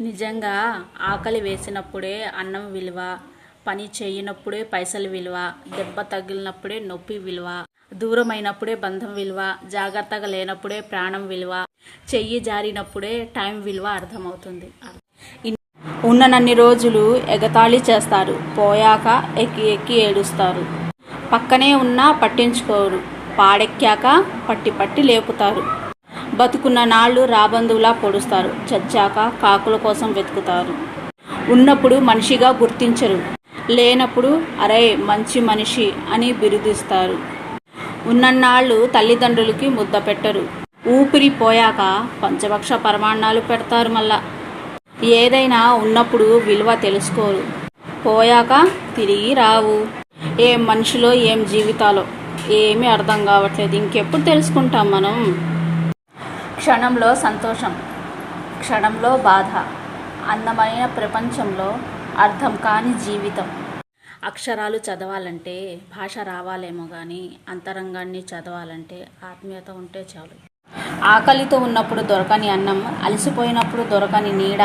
నిజంగా ఆకలి వేసినప్పుడే అన్నం విలువ పని చేయనప్పుడే పైసలు విలువ దెబ్బ తగిలినప్పుడే నొప్పి విలువ దూరమైనప్పుడే బంధం విలువ జాగ్రత్తగా లేనప్పుడే ప్రాణం విలువ చెయ్యి జారినప్పుడే టైం విలువ అర్థమవుతుంది. ఉన్ననన్ని రోజులు ఎగతాళి చేస్తారు పోయాక ఎక్కి ఎక్కి ఏడుస్తారు. పక్కనే ఉన్నా పట్టించుకోరు పాడెక్కాక పట్టి పట్టి లేపుతారు. బతుకున్న నాళ్ళు రాబందువులా పొడుస్తారు. చచ్చాక కాకుల కోసం వెతుకుతారు. ఉన్నప్పుడు మనిషిగా గుర్తించరు. లేనప్పుడు అరే మంచి మనిషి అని బిరుదిస్తారు. ఉన్నన్నాళ్ళు తల్లిదండ్రులకి ముద్ద పెట్టరు. ఊపిరి పోయాక పంచభక్ష పరమాణాలు పెడతారు మళ్ళా. ఏదైనా ఉన్నప్పుడు విలువ తెలుసుకోరు. పోయాక తిరిగి రావు. ఏం మనిషిలో ఏం జీవితాలో? ఏమీ అర్థం కావట్లేదు. ఇంకెప్పుడు తెలుసుకుంటాం మనం? క్షణంలో సంతోషం క్షణంలో బాధ అందమైన ప్రపంచంలో అర్థం కాని జీవితం. అక్షరాలు చదవాలంటే భాష రావాలేమో కానీ అంతరంగాన్ని చదవాలంటే ఆత్మీయత ఉంటే చాలు. ఆకలితో ఉన్నప్పుడు దొరకని అన్నం అలసిపోయినప్పుడు దొరకని నీడ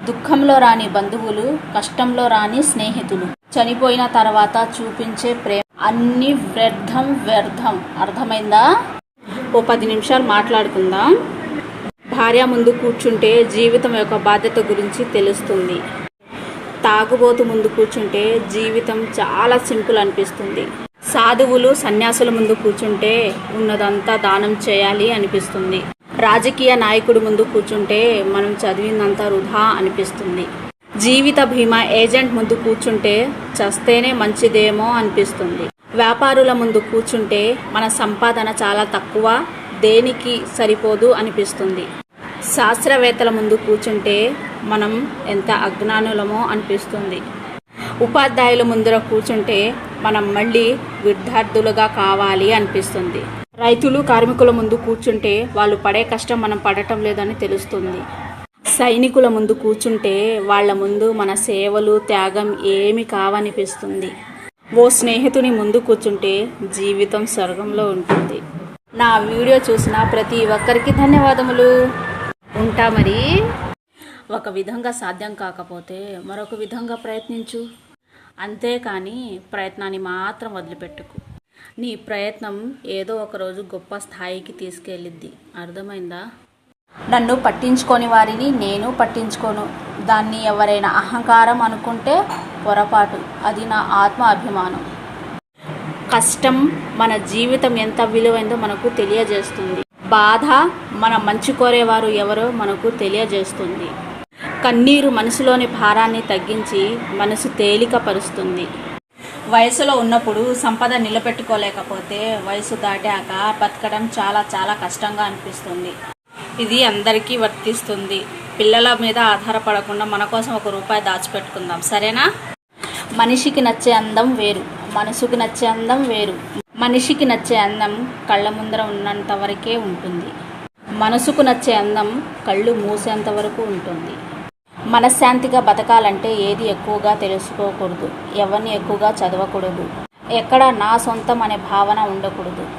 దుఃఖంలో రాని బంధువులు కష్టంలో రాని స్నేహితులు చనిపోయిన తర్వాత చూపించే ప్రేమ అన్ని వ్యర్థం వ్యర్థం. అర్థమైందా? ఓ పది నిమిషాలు మాట్లాడుకుందాం. భార్య ముందు కూర్చుంటే జీవితం యొక్క బాధ్యత గురించి తెలుస్తుంది. తాగుబోతు ముందు కూర్చుంటే జీవితం చాలా సింపుల్ అనిపిస్తుంది. సాధువులు సన్యాసుల ముందు కూర్చుంటే ఉన్నదంతా దానం చేయాలి అనిపిస్తుంది. రాజకీయ నాయకుడి ముందు కూర్చుంటే మనం చదివిందంతా వృధా అనిపిస్తుంది. జీవిత బీమా ఏజెంట్ ముందు కూర్చుంటే చస్తేనే మంచిదేమో అనిపిస్తుంది. వ్యాపారుల ముందు కూర్చుంటే మన సంపాదన చాలా తక్కువ దేనికి సరిపోదు అనిపిస్తుంది. శాస్త్రవేత్తల ముందు కూర్చుంటే మనం ఎంత అజ్ఞానులమో అనిపిస్తుంది. ఉపాధ్యాయుల ముందర కూర్చుంటే మనం మళ్ళీ విద్యార్థులుగా కావాలి అనిపిస్తుంది. రైతులు కార్మికుల ముందు కూర్చుంటే వాళ్ళు పడే కష్టం మనం పడటం లేదని తెలుస్తుంది. సైనికుల ముందు కూర్చుంటే వాళ్ళ ముందు మన సేవలు త్యాగం ఏమి కావనిపిస్తుంది. ఓ స్నేహితుని ముందు కూర్చుంటే జీవితం స్వర్గంలో ఉంటుంది. నా వీడియో చూసిన ప్రతి ఒక్కరికి ధన్యవాదములు. ఉంటా మరి. ఒక విధంగా సాధ్యం కాకపోతే మరొక విధంగా ప్రయత్నించు. అంతేకాని ప్రయత్నాన్ని మాత్రం వదిలిపెట్టుకు. నీ ప్రయత్నం ఏదో ఒకరోజు గొప్ప స్థాయికి తీసుకెళ్ళిద్ది. అర్థమైందా? నన్ను పట్టించుకోని వారిని నేను పట్టించుకోను. దాన్ని ఎవరైనా అహంకారం అనుకుంటే పొరపాటు. అది నా ఆత్మ అభిమానం. కష్టం మన జీవితం ఎంత విలువైందో మనకు తెలియజేస్తుంది. బాధ మన మంచి కోరేవారు ఎవరో మనకు తెలియజేస్తుంది. కన్నీరు మనసులోని భారాన్ని తగ్గించి మనసు తేలికపరుస్తుంది. వయసులో ఉన్నప్పుడు సంపద నిలబెట్టుకోలేకపోతే వయసు దాటాక బతకడం చాలా చాలా కష్టంగా అనిపిస్తుంది. ఇది అందరికీ వర్తిస్తుంది. పిల్లల మీద ఆధారపడకుండా మన కోసం ఒక రూపాయి దాచిపెట్టుకుందాం. సరేనా? మనిషికి నచ్చే అందం వేరు. మనసుకి నచ్చే అందం వేరు. మనిషికి నచ్చే అందం కళ్ళ ముందర ఉన్నంత వరకే ఉంటుంది. మనసుకు నచ్చే అందం కళ్ళు మూసేంత వరకు ఉంటుంది. మనశ్శాంతిగా బతకాలంటే ఏది ఎక్కువగా తెలుసుకోకూడదు. ఎవరిని ఎక్కువగా చదవకూడదు. ఎక్కడ నా సొంతం అనే భావన ఉండకూడదు.